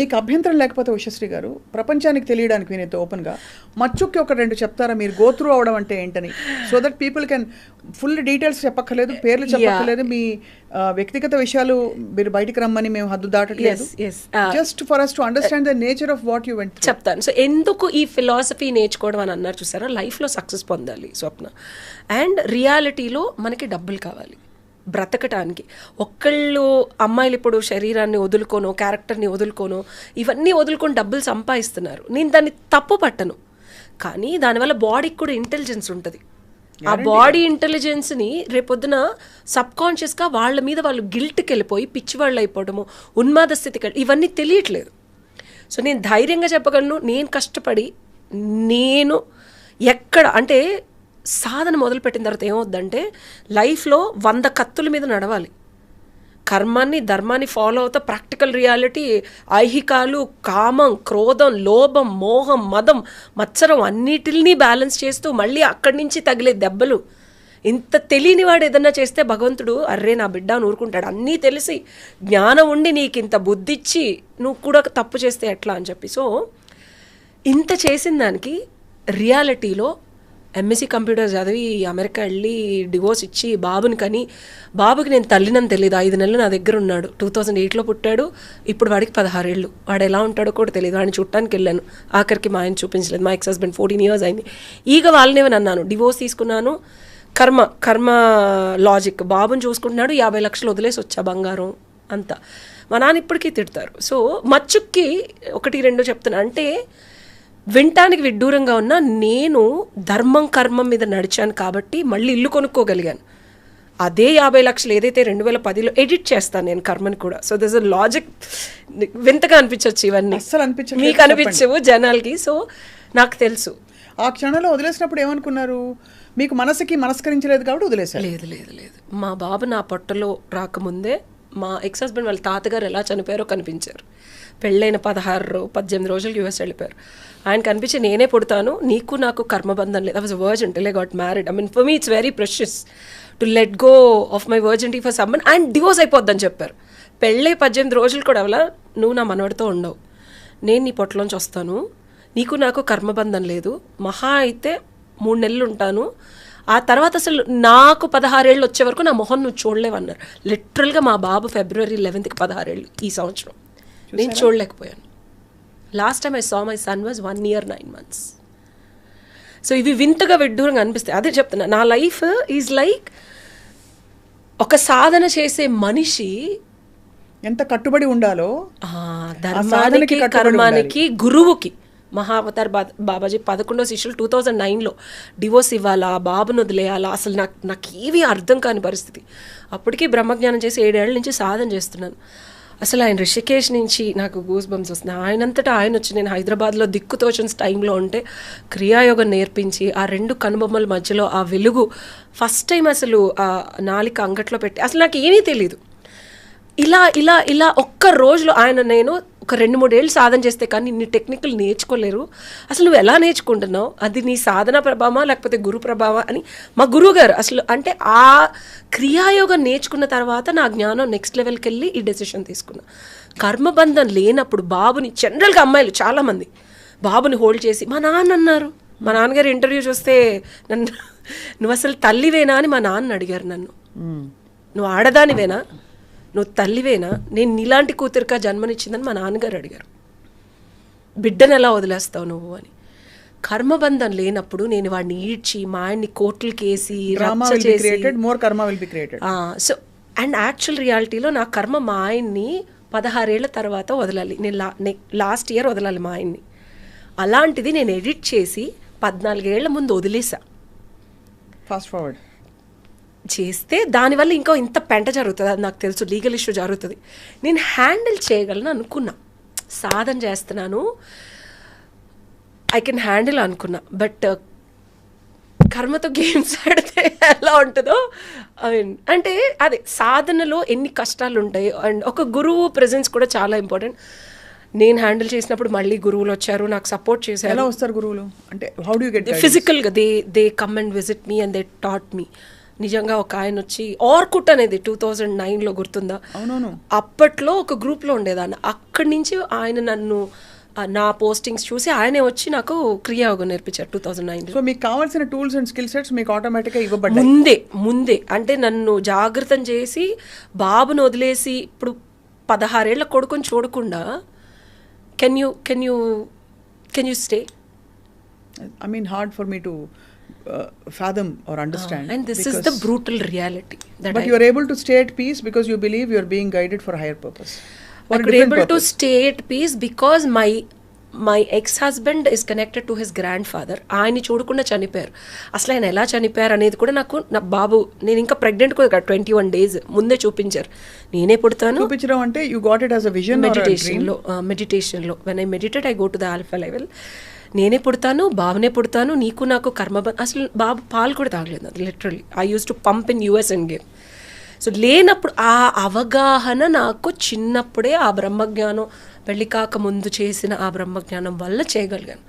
మీకు అభ్యంతరం లేకపోతే ఉషశ్రీ గారు ప్రపంచానికి తెలియడానికి నేనైతే ఓపెన్గా మచ్చుక్కి ఒక రెండు చెప్తారా? మీరు గో త్రూ అవడం అంటే ఏంటని? So that people can full details చెప్పక్కర్లేదు పేర్లు చెప్పక్కర్లేదు. మీ వ్యక్తిగత విషయాలు మీరు బయటికి రమ్మని మేము హద్దు దాటట్లేదు. Just for us to understand the nature of what you went చెప్తాను. సో ఎందుకు ఈ ఫిలాసఫీ నేర్చుకోవడం అని అన్నారు చూసారా? లైఫ్లో సక్సెస్ పొందాలి స్వప్న. అండ్ రియాలిటీలో మనకి డబ్బులు కావాలి. బ్రతకటానికి. ఒక్కళ్ళు అమ్మాయిలు ఇప్పుడు శరీరాన్ని వదులుకోనో క్యారెక్టర్ని వదులుకోనో ఇవన్నీ వదులుకొని డబ్బులు సంపాదిస్తున్నారు. నేను దాన్ని తప్పు పట్టను. కానీ దానివల్ల బాడీకి కూడా ఇంటెలిజెన్స్ ఉంటుంది. ఆ బాడీ ఇంటెలిజెన్స్ని రేపొద్దున సబ్ కాన్షియస్గా వాళ్ళ మీద వాళ్ళు గిల్ట్కి వెళ్ళిపోయి పిచ్చివాళ్ళు అయిపోవడము ఉన్మాద స్థితికి ఇవన్నీ తెలియట్లేదు. సో నేను ధైర్యంగా చెప్పగలను నేను కష్టపడి నేను ఎక్కడ అంటే సాధన మొదలుపెట్టిన తర్వాత ఏమవుద్దంటే లైఫ్లో వంద కత్తుల మీద నడవాలి. కర్మాన్ని ధర్మాన్ని ఫాలో అవుతా ప్రాక్టికల్ రియాలిటీ ఐహికాలు కామం క్రోధం లోభం మోహం మదం మత్సరం అన్నిటిని బ్యాలెన్స్ చేస్తూ మళ్ళీ అక్కడి నుంచి తగిలే దెబ్బలు. ఇంత తెలియని వాడు ఏదన్నా చేస్తే భగవంతుడు అర్రే నా బిడ్డ అని ఊరుకుంటాడు. అన్నీ తెలిసి జ్ఞానం ఉండి నీకు ఇంత బుద్ధిచ్చి నువ్వు కూడా తప్పు చేస్తే ఎట్లా? అని చెప్పి. సో ఇంత చేసిన దానికి రియాలిటీలో ఎంఎస్సి కంప్యూటర్ చదివి అమెరికా వెళ్ళి డివోర్స్ ఇచ్చి బాబుని కానీ బాబుకి నేను తల్లినని తెలియదు ఐదు నెలలు నా దగ్గర ఉన్నాడు. టూ థౌజండ్ ఎయిట్లో పుట్టాడు. ఇప్పుడు వాడికి పదహారేళ్ళు. వాడు ఎలా ఉంటాడో కూడా తెలియదు వాడిని చుట్టానికి వెళ్ళాను. ఆఖరికి మా ఆయన చూపించలేదు. మా ఎక్స్ హస్బెండ్ ఫోర్టీన్ ఇయర్స్ అయింది. ఈగ వాళ్ళనేమని అన్నాను. డివోర్స్ తీసుకున్నాను. కర్మ కర్మ లాజిక్. బాబుని చూసుకుంటున్నాడు. యాభై లక్షలు వదిలేసి వచ్చా బంగారం అంతా. మా నాన్న ఇప్పటికీ తిడతారు. సో మచ్చుక్కి ఒకటి రెండు చెప్తున్నా. అంటే వినటానికి విడ్డూరంగా ఉన్న నేను ధర్మం కర్మం మీద నడిచాను కాబట్టి మళ్ళీ ఇల్లు కొనుక్కోగలిగాను. అదే యాభై లక్షలు ఏదైతే రెండు వేల పదిలో ఎడిట్ చేస్తాను నేను కర్మని కూడా. సో దిస్ అ లాజిక్ వింతగా అనిపించవచ్చు ఇవన్నీ. అస్సలు అనిపించట్లేదు, మీకు అనిపించవు జనాలకి. సో నాకు తెలుసు. ఆ క్షణంలో వదిలేసినప్పుడు ఏమనుకున్నారు? మీకు మనసుకి మనస్కరించలేదు కాబట్టి వదిలేశారు. లేదు లేదు లేదు. మా బాబు నా పొట్టలో రాకముందే మా ఎక్స్ హస్బెండ్ వాళ్ళ తాతగారు ఎలా చనిపోయారో కనిపించారు. పెళ్ళైన పదహారు పద్దెనిమిది రోజులు యూఎస్ వెళ్ళిపోయారు. ఆయన కనిపించి నేనే పుడతాను నీకు నాకు కర్మబంధం లేదు. I was virgin till I got married I mean for me it's very precious to let go of my virginity for someone and divorce అయిపోద్దని చెప్పారు. పెళ్ళై పద్దెనిమిది రోజులు కూడా అవలా నువ్వు నా మనవడితో ఉండవు. నేను నీ పొట్టలోంచి వస్తాను. నీకు నాకు కర్మబంధం లేదు. మహా అయితే మూడు నెలలు ఉంటాను. ఆ తర్వాత అసలు నాకు పదహారేళ్ళు వచ్చే వరకు నా మొహం నువ్వు చూడలేవన్నారు. లిటరల్గా మా బాబు ఫిబ్రవరి లెవెన్త్కి పదహారేళ్ళు ఈ సంవత్సరం. నేను చూడలేకపోయాను. Last time I saw my son was one year nine months so ఇవి వింతగా విడ్డూరంగా అనిపిస్తాయి. అదే చెప్తున్నా నా లైఫ్ ఈజ్ లైక్ ఒక సాధన చేసే మనిషి ఎంత కట్టుబడి ఉండాలో ధర్మానికి కర్మానికి గురువుకి మహావతార్ బా బాబాజీ పదకొండో శిష్యులు టూ థౌజండ్ నైన్లో డివోర్స్ ఇవ్వాలా బాబును వదిలేయాలా? అసలు నాకు నాకు ఏమీ అర్థం కాని పరిస్థితి. అప్పటికి బ్రహ్మజ్ఞానం చేసి ఏడేళ్ళ నుంచి సాధన చేస్తున్నాను. అసలు ఆయన రిషికేష్ నుంచి నాకు గూస్ బంప్స్ వస్తున్నాయి. ఆయనంతటా ఆయన వచ్చి నేను హైదరాబాద్లో దిక్కుతోచిన టైంలో ఉంటే క్రియాయోగం నేర్పించి ఆ రెండు కనుబొమ్మల మధ్యలో ఆ వెలుగు ఫస్ట్ టైం అసలు ఆ నాలిక అంగట్లో పెట్టి అసలు నాకు ఏమీ తెలియదు ఇలా ఇలా ఇలా ఒక్క రోజులో ఆయన నేను ఒక రెండు మూడేళ్ళు సాధన చేస్తే కానీ ఇన్ని టెక్నికల్ నేర్చుకోలేరు. అసలు నువ్వు ఎలా నేర్చుకుంటున్నావు? అది నీ సాధన ప్రభావమా లేకపోతే గురు ప్రభావా అని మా గురువు గారు అసలు అంటే ఆ క్రియాయోగం నేర్చుకున్న తర్వాత నా జ్ఞానం నెక్స్ట్ లెవెల్కి వెళ్ళి ఈ డెసిషన్ తీసుకున్నా. కర్మబంధం లేనప్పుడు బాబుని జనరల్గా అమ్మాయిలు చాలామంది బాబుని హోల్డ్ చేసి మా నాన్న అన్నారు. మా నాన్నగారు ఇంటర్వ్యూ చూస్తే నన్ను నువ్వు అసలు తల్లివేనా? అని మా నాన్న అడిగారు నన్ను. నువ్వు ఆడదానివేనా? నువ్వు తల్లివేనా? నేను నీలాంటి కూతురికా జన్మనిచ్చిందని మా నాన్నగారు అడిగారు. బిడ్డను ఎలా వదిలేస్తావు నువ్వు అని. కర్మబంధం లేనప్పుడు నేను వాడిని ఈడ్చి మా ఆయన్ని కోర్టులకి వేసి సో అండ్ యాక్చువల్ రియాలిటీలో నా కర్మ మా ఆయన్ని పదహారేళ్ళ తర్వాత వదలాలి. నేను లా లాస్ట్ ఇయర్ వదలాలి మా ఆయన్ని. అలాంటిది నేను ఎడిట్ చేసి పద్నాలుగేళ్ళ ముందు వదిలేసా. ఫాస్ట్ ఫార్వర్డ్ చేస్తే దానివల్ల ఇంకో ఇంత పెంట జరుగుతుంది అది నాకు తెలుసు లీగల్ ఇష్యూ జరుగుతుంది. నేను హ్యాండిల్ చేయగలను అనుకున్నా. సాధన చేస్తున్నాను. ఐ కెన్ హ్యాండిల్ అనుకున్నా. బట్ కర్మతో గేమ్స్ ఆడితే ఎలా ఉంటుందో ఐ మీన్ అంటే అదే సాధనలో ఎన్ని కష్టాలు ఉంటాయి అండ్ ఒక గురువు ప్రెజెన్స్ కూడా చాలా ఇంపార్టెంట్ నేను హ్యాండిల్ చేసినప్పుడు మళ్ళీ గురువులు వచ్చారు నాకు సపోర్ట్ చేశారు. ఎలా వస్తారు గురువులు? అంటే హౌ డూ గెట్ ఫిజికల్గా they they come and visit me and they taught me నిజంగా ఒక ఆయన వచ్చి ఆర్కుట్ అనేది టూ థౌజండ్ నైన్లో గుర్తుందా? అప్పట్లో ఒక గ్రూప్లో ఉండేదాన్ని. అక్కడి నుంచి ఆయన నన్ను నా పోస్టింగ్స్ చూసి ఆయనే వచ్చి నాకు క్రియాయోగం నేర్పించారు టూ థౌజండ్ నైన్లో. సో మీకు కావాల్సిన టూల్స్ అండ్ స్కిల్ సెట్స్ మీకు ఆటోమేటిక్గా ఇవ్వబడ్డాయి. ముందే ముందే. అంటే నన్ను జాగ్రత్తం చేసి బాబును వదిలేసి ఇప్పుడు పదహారేళ్ళ కొడుకుని చూడకుండా can you can you can you stay I mean hard for me to fathom or understand. And this is the because- brutal reality that but you are able to stay at peace because you believe you are being guided for a higher purpose. For I could able to purpose. stay at peace because my my ex husband is connected to his grandfather ఆయన్ని చూడకుండా చనిపోయారు అసలు ఆయన ఎలా చనిపోయారు అనేది కూడా నాకు నా బాబు నేను ఇంకా ప్రెగ్నెంట్ కూడా ట్వంటీ వన్ డేస్ ముందే చూపించారు నేనే పుడతాను చూపించడం అంటే you got it as a vision మెడిటేషన్లో మెడిటేషన్లో when I meditate I go to the alpha level నేనే పుడతాను బాబునే పుడతాను నీకు నాకు కర్మ అసలు బాబు పాలు కూడా తాగలేదు అది literally I used to pump in US and game so లేనప్పుడు ఆ అవగాహన నాకు చిన్నప్పుడే ఆ బ్రహ్మజ్ఞానం పెళ్ళి కాక ముందు చేసిన ఆ బ్రహ్మజ్ఞానం వల్ల చేయగలిగాను.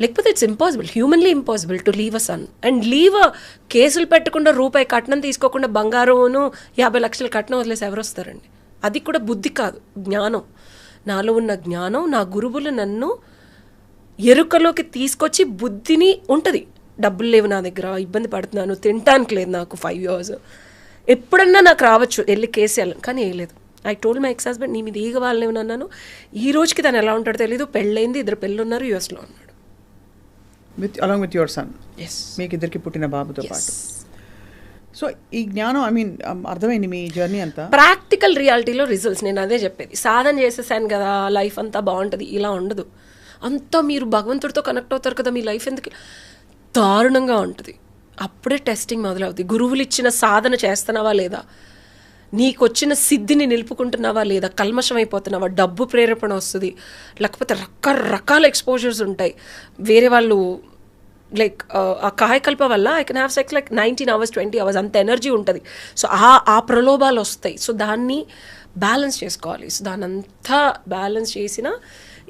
లేకపోతే it's impossible humanly impossible to leave a son and leave కేసులు పెట్టకుండా రూపాయి కట్నం తీసుకోకుండా బంగారమును యాభై లక్షల కట్నం వదిలేసి ఎవరు వస్తారండి అది కూడా బుద్ధి కాదు జ్ఞానం. నాలో ఉన్న జ్ఞానం నా గురువులు నన్ను ఎరుకలోకి తీసుకొచ్చి బుద్ధిని ఉంటుంది. డబ్బులు లేవు నా దగ్గర ఇబ్బంది పడుతున్నాను తినటానికి లేదు నాకు ఫైవ్ ఇయర్స్ ఎప్పుడన్నా నాకు రావచ్చు వెళ్ళి కేసు వెళ్ళను కానీ వేయలేదు I told my ex husband నీ మీద ఈగ వాళ్ళని అన్నాను ఈ రోజుకి తను ఎలా ఉంటాడో తెలీదు. పెళ్ళైంది ఇద్దరు పెళ్ళి ఉన్నారు యూఎస్లో ఉన్నాడు. With along with your son yes మీకు ఇద్దరికి పుట్టిన బాబుతో పాటు. సో ఈ జ్ఞానం ఐ మీన్ అర్థమైంది మీ జర్నీ అంతా? ప్రాక్టికల్ రియాలిటీలో రిజల్ట్స్ నేను అదే చెప్పేది. సాధన చేసేసాను కదా లైఫ్ అంతా బాగుంటుంది ఇలా ఉండదు. అంతా మీరు భగవంతుడితో కనెక్ట్ అవుతారు కదా మీ లైఫ్ ఎందుకు? దారుణంగా ఉంటుంది. అప్పుడే టెస్టింగ్ మొదలవుతుంది గురువులు ఇచ్చిన సాధన చేస్తున్నావా లేదా? నీకు వచ్చిన సిద్ధిని నిలుపుకుంటున్నావా లేదా? కల్మషం అయిపోతున్నావా? డబ్బు ప్రేరేపణ వస్తుంది. లేకపోతే రకరకాల ఎక్స్పోజర్స్ ఉంటాయి. వేరే వాళ్ళు లైక్ ఆ కాయకల్ప వల్ల I can have sex like nineteen hours twenty hours అంత ఎనర్జీ ఉంటుంది. సో ఆ ఆ ప్రలోభాలు వస్తాయి. సో దాన్ని బ్యాలెన్స్ చేసుకోవాలి. సో దాన్ని అంతా బ్యాలెన్స్ చేసిన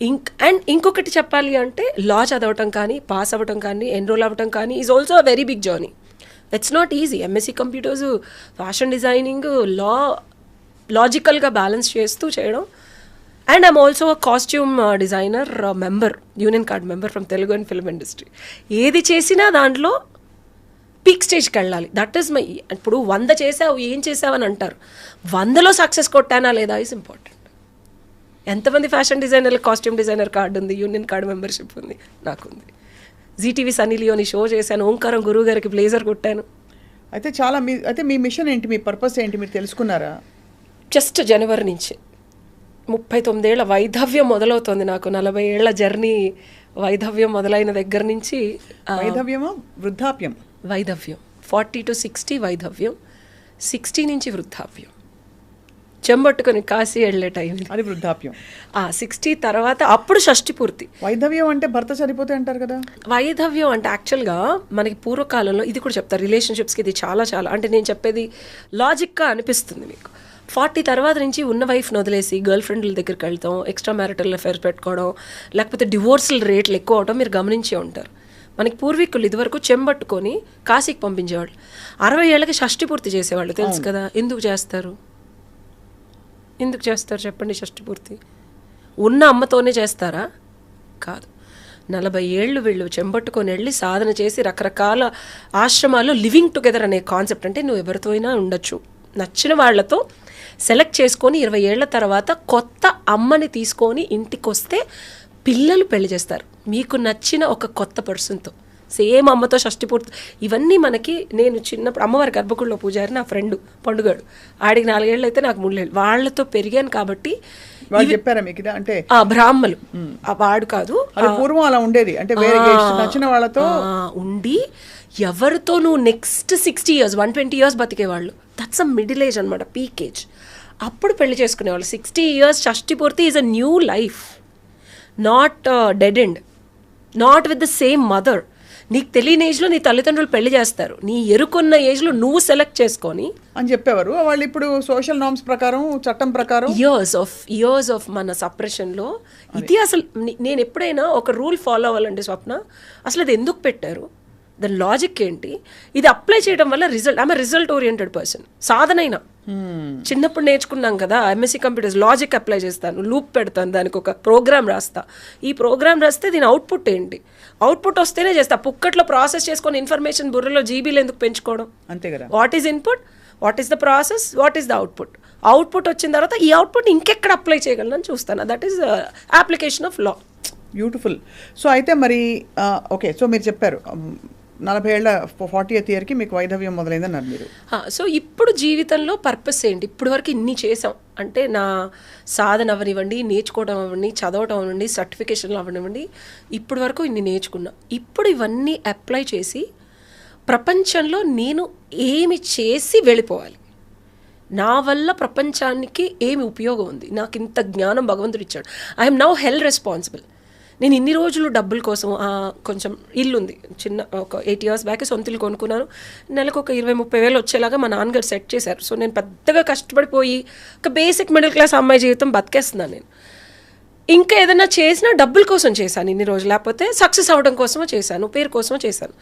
ఇంక్ అండ్ ఇంకొకటి చెప్పాలి అంటే లా చదవటం కానీ పాస్ అవ్వటం కానీ ఎన్రోల్ అవ్వటం కానీ is also a very big journey it's not easy MSc computers fashion designing లా లాజికల్గా బ్యాలెన్స్ చేస్తూ చేయడం. And I'm also costume designer member union card member from Telugu and film industry ఏది చేసినా దాంట్లో పీక్ స్టేజ్కి వెళ్ళాలి. దట్ ఈస్ మై ఇప్పుడు వంద చేసావు ఏం చేసావు అని అంటారు. వందలో సక్సెస్ కొట్టానా లేదా ఈజ్ ఇంపార్టెంట్ ఎంతమంది fashion designer costume designer card ఉంది యూనియన్ కార్డు మెంబర్షిప్ ఉంది? నాకుంది. జీటీవీ సన్నీ లియోని షో చేశాను ఓంకారం గురువు గారికి బ్లేజర్ కొట్టాను. అయితే చాలా మీ అయితే మీ మిషన్ ఏంటి మీ పర్పస్ ఏంటి మీరు తెలుసుకున్నారా? జస్ట్ జనవరి నుంచి. ముప్పై తొమ్మిదేళ్ళ వైధవ్యం మొదలవుతుంది నాకు. నలభై ఏళ్ళ జర్నీ వైధవ్యం మొదలైన దగ్గర నుంచి వైధవ్యమా వృద్ధాప్యం? వైధవ్యం. ఫార్టీ టు సిక్స్టీ వైధవ్యం. సిక్స్టీ నుంచి వృద్ధాప్యం. చెంబట్టుకొని కాశీ వెళ్ళే టైం. అది వృద్ధాప్యం. ఆ సిక్స్టీ తర్వాత అప్పుడు షష్టి పూర్తి. వైధవ్యం అంటే భర్త సరిపోతే అంటారు కదా? వైధవ్యం అంటే యాక్చువల్గా మనకి పూర్వకాలంలో ఇది కూడా చెప్తారు రిలేషన్షిప్స్కి ఇది చాలా చాలా అంటే నేను చెప్పేది లాజిక్గా అనిపిస్తుంది మీకు. ఫార్టీ తర్వాత నుంచి ఉన్న వైఫ్ని వదిలేసి గర్ల్ ఫ్రెండ్ల దగ్గరికి వెళ్తాం ఎక్స్ట్రా మ్యారిటల్ అఫైర్స్ పెట్టుకోవడం లేకపోతే డివోర్సుల రేట్లు ఎక్కువ అవడం మీరు గమనించే ఉంటారు. మనకి పూర్వీకులు ఇదివరకు చెంబట్టుకొని కాశీకి పంపించేవాళ్ళు. అరవై ఏళ్ళకి షష్టి పూర్తి చేసేవాళ్ళు తెలుసు కదా? ఎందుకు చేస్తారు? ఎందుకు చేస్తారు చెప్పండి షష్టిపూర్తి ఉన్న అమ్మతోనే చేస్తారా? కాదు. నలభై ఏళ్ళు వీళ్ళు చెంబట్టుకొని వెళ్ళి సాధన చేసి రకరకాల ఆశ్రమాల్లో లివింగ్ టుగెదర్ అనే కాన్సెప్ట్ అంటే నువ్వు ఎవరితో అయినా ఉండొచ్చు. నచ్చిన వాళ్ళతో సెలెక్ట్ చేసుకొని ఇరవై ఏళ్ళ తర్వాత కొత్త అమ్మని తీసుకొని ఇంటికి వస్తే పిల్లలు పెళ్ళి చేస్తారు. మీకు నచ్చిన ఒక కొత్త పర్సన్తో. సేమ్ అమ్మతో షష్టి పూర్తి ఇవన్నీ మనకి నేను చిన్నప్పుడు అమ్మవారి గర్భగుడిలో పూజారి నా ఫ్రెండ్ పండుగాడు. ఆడికి నాలుగేళ్ళు అయితే నాకు మూడేళ్ళు వాళ్ళతో పెరిగాను కాబట్టి చెప్పారా మీకు అంటే ఆ బ్రాహ్మలు. ఆ వాడు కాదు. పూర్వం అలా ఉండేది. అంటే వేరే నచ్చిన వాళ్ళతో ఉండి ఎవరితో నువ్వు next sixty years one twenty years బతికేవాళ్ళు. That's a middle age అనమాట పీక్ ఏజ్ అప్పుడు పెళ్ళి చేసుకునేవాళ్ళు. సిక్స్టీ ఇయర్స్ షష్టి పూర్తి is a new life not dead end not with the same mother నీకు తెలియని ఏజ్లో నీ తల్లిదండ్రులు పెళ్ళి చేస్తారు. నీ ఎరుకున్న ఏజ్లో నువ్వు సెలెక్ట్ చేసుకొని అని చెప్పేవారు. వాళ్ళు ఇప్పుడు సోషల్ నామ్స్ ప్రకారం చట్టం ప్రకారం ఇయర్స్ ఆఫ్ ఇయర్స్ ఆఫ్ మన సప్రెషన్లో ఇది అసలు నేను ఎప్పుడైనా ఒక రూల్ ఫాలో అవ్వాలండి స్వప్న. అసలు అది ఎందుకు పెట్టారు? దాని లాజిక్ ఏంటి? ఇది అప్లై చేయడం వల్ల రిజల్ట్ ఆమె రిజల్ట్ ఓరియంటెడ్ పర్సన్ సాధనైనా. చిన్నప్పుడు నేర్చుకున్నాం కదా ఎంఎస్సీ కంప్యూటర్స్ లాజిక్ అప్లై చేస్తాను లూప్ పెడతాను దానికి ఒక ప్రోగ్రామ్ రాస్తా. ఈ ప్రోగ్రామ్ రాస్తే దీని అవుట్పుట్ ఏంటి? అవుట్పుట్ వస్తేనే చేస్తా. పుక్కట్లో ప్రాసెస్ చేసుకొని ఇన్ఫర్మేషన్ బుర్రలో జీబీలు ఎందుకు పెంచుకోవడం? అంతే కదా. What is input? What is the process? What is the output? Output వచ్చిన తర్వాత ఈ అవుట్పుట్ ఇంకెక్కడ అప్లై చేయగలను చూస్తాను. That is application of law beautiful so అయితే మరి ఓకే సో మీరు చెప్పారు um, నలభై ఏళ్ళ ఫార్టీ ఎయిత్ ఇయర్కి మీకు వైధవ్యం మొదలైందన్నారు మీరు. సో ఇప్పుడు జీవితంలో పర్పస్ ఏంటి? ఇప్పుడు వరకు ఇన్ని చేసాం అంటే నా సాధన అవనివ్వండి నేర్చుకోవడం అవ్వండి చదవడం అవ్వండి సర్టిఫికేషన్లు అవనివ్వండి ఇప్పుడు వరకు ఇన్ని నేర్చుకున్నా. ఇప్పుడు ఇవన్నీ అప్లై చేసి ప్రపంచంలో నేను ఏమి చేసి వెళ్ళిపోవాలి? నా వల్ల ప్రపంచానికి ఏమి ఉపయోగం ఉంది? నాకు ఇంత జ్ఞానం భగవంతుడు ఇచ్చాడు. ఐఎమ్ నౌ హెల్ రెస్పాన్సిబుల్ నేను ఇన్ని రోజులు డబ్బుల కోసం కొంచెం ఇల్లు ఉంది చిన్న ఒక ఎయిట్ ఇయర్స్ బ్యాక్ సొంత ఇల్లు కొనుక్కున్నాను. నెలకు ఒక ఇరవై ముప్పై వేలు వచ్చేలాగా మా నాన్నగారు సెట్ చేశారు. సో నేను పెద్దగా కష్టపడిపోయి ఒక బేసిక్ మిడిల్ క్లాస్ అమ్మాయి జీవితం బతికేస్తున్నాను నేను. ఇంకా ఏదైనా చేసినా డబ్బుల కోసం చేశాను ఇన్ని రోజులు. లేకపోతే సక్సెస్ అవ్వడం కోసమో చేశాను పేరు కోసమో చేశాను.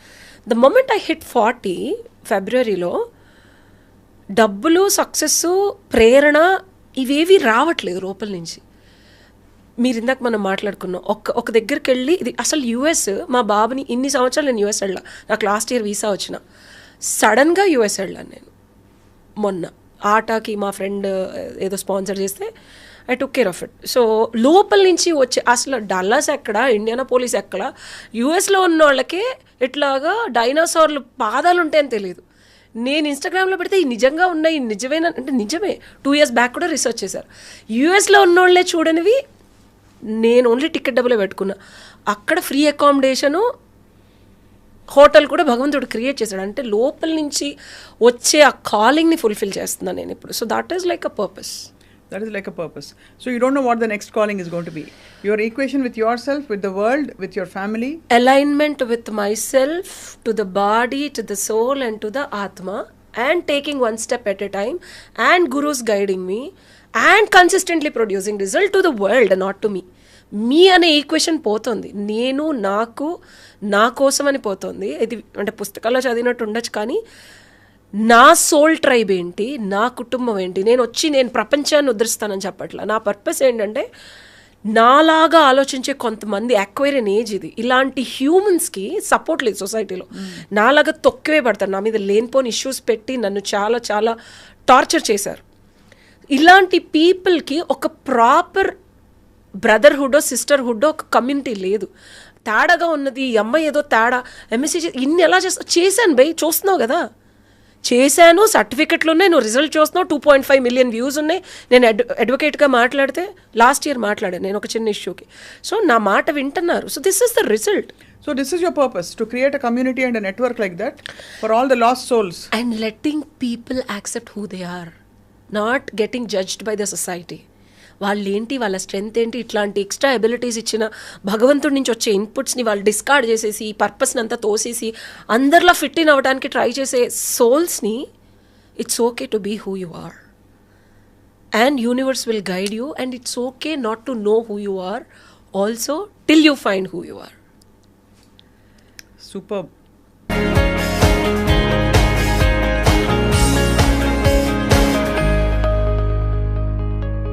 The moment I hit forty ఫిబ్రవరిలో డబ్బులు సక్సెస్ ప్రేరణ ఇవేవి రావట్లేదు లోపల నుంచి. మీరు ఇందాక మనం మాట్లాడుకున్నాం. ఒక ఒక దగ్గరికి వెళ్ళి ఇది అసలు యూఎస్ మా బాబుని ఇన్ని సంవత్సరాలు నేను యూఎస్ వెళ్ళా. నాకు లాస్ట్ ఇయర్ వీసా వచ్చిన. సడన్గా యూఎస్ వెళ్ళాను నేను. మొన్న. ఆటాకి మా ఫ్రెండ్ ఏదో స్పాన్సర్ చేస్తే I took care of it. So లోపల నుంచి వచ్చే అసలు డల్లాస్ ఎక్కడ ఇండియానా పోలీస్ ఎక్కడ? యూఎస్లో ఉన్న వాళ్ళకే ఇట్లాగా డైనోసార్లు పాదాలు ఉంటాయని తెలియదు నేను ఇన్స్టాగ్రామ్లో పెడితే ఈ నిజంగా ఉన్నాయి నిజమేనా అంటే నిజమే. టూ ఇయర్స్ బ్యాక్ కూడా రీసెర్చ్ చేశారు. యూఎస్లో ఉన్నోళ్ళే చూడనివి నేను ఓన్లీ టికెట్ డబ్బులే పెట్టుకున్నా. అక్కడ ఫ్రీ అకామిడేషను హోటల్ కూడా భగవంతుడు క్రియేట్ చేశాడు. అంటే లోపల నుంచి వచ్చే ఆ కాలింగ్ని ఫుల్ఫిల్ చేస్తున్నాను నేను ఇప్పుడు. So that is like a purpose that is like a purpose so you don't know what the next calling is gonna be your equation with your self with the world with your family alignment with myself to the body to the soul and to the atma and taking one step at a time and gurus guiding me. and consistently producing result to the world not to me. మీ అనే equation పోతుంది. నేను నాకు నా కోసం అని పోతుంది. ఇది అంటే పుస్తకాల్లో చదివినట్టు ఉండొచ్చు కానీ నా సోల్ ట్రైబ్ ఏంటి నా కుటుంబం ఏంటి నేను వచ్చి నేను ప్రపంచాన్ని ఉద్ధరిస్తానని చెప్పట్లా. నా పర్పస్ ఏంటంటే నాలాగా ఆలోచించే కొంతమంది అక్వైరియన్ ఏజ్ ఇది. ఇలాంటి హ్యూమన్స్కి సపోర్ట్ లేదు సొసైటీలో నాలాగా తొక్కివే పడతారు. నా మీద లేనిపోని ఇష్యూస్ పెట్టి నన్ను చాలా చాలా టార్చర్ చేశారు. ఇలాంటి పీపుల్కి ఒక ప్రాపర్ బ్రదర్హుడ్ సిస్టర్హుడ్ ఒక కమ్యూనిటీ లేదు. తేడాగా ఉన్నది ఈ అమ్మాయి ఏదో తేడా ఎంఎస్సీ ఇన్ని ఎలా చేస్తా చేశాను బై చూస్తున్నావు కదా. చేశాను సర్టిఫికెట్లు ఉన్నాయి నువ్వు రిజల్ట్ చూస్తున్నావు two point five million views ఉన్నాయి. నేను అడ్ అడ్వకేట్గా మాట్లాడితే లాస్ట్ ఇయర్ మాట్లాడాను నేను ఒక చిన్న ఇష్యూకి. సో నా మాట వింటున్నారు. So this is the result so this is your purpose to create a community and network like that for all the lost souls and letting people accept who they are not getting judged by the society వాళ్ళు ఏంటి వాళ్ళ strength ఏంటి ఇట్లాంటి extra abilities ఇచ్చిన భగవంతుడి నుంచి వచ్చే ఇన్పుట్స్ని వాళ్ళు డిస్కార్డ్ చేసేసి ఈ పర్పస్ని అంతా తోసేసి అందరిలో ఫిట్ ఇన్ అవ్వడానికి ట్రై చేసే సోల్స్ని it's okay to be who you are and universe will guide you and it's okay not to know who you are also till you find who you are super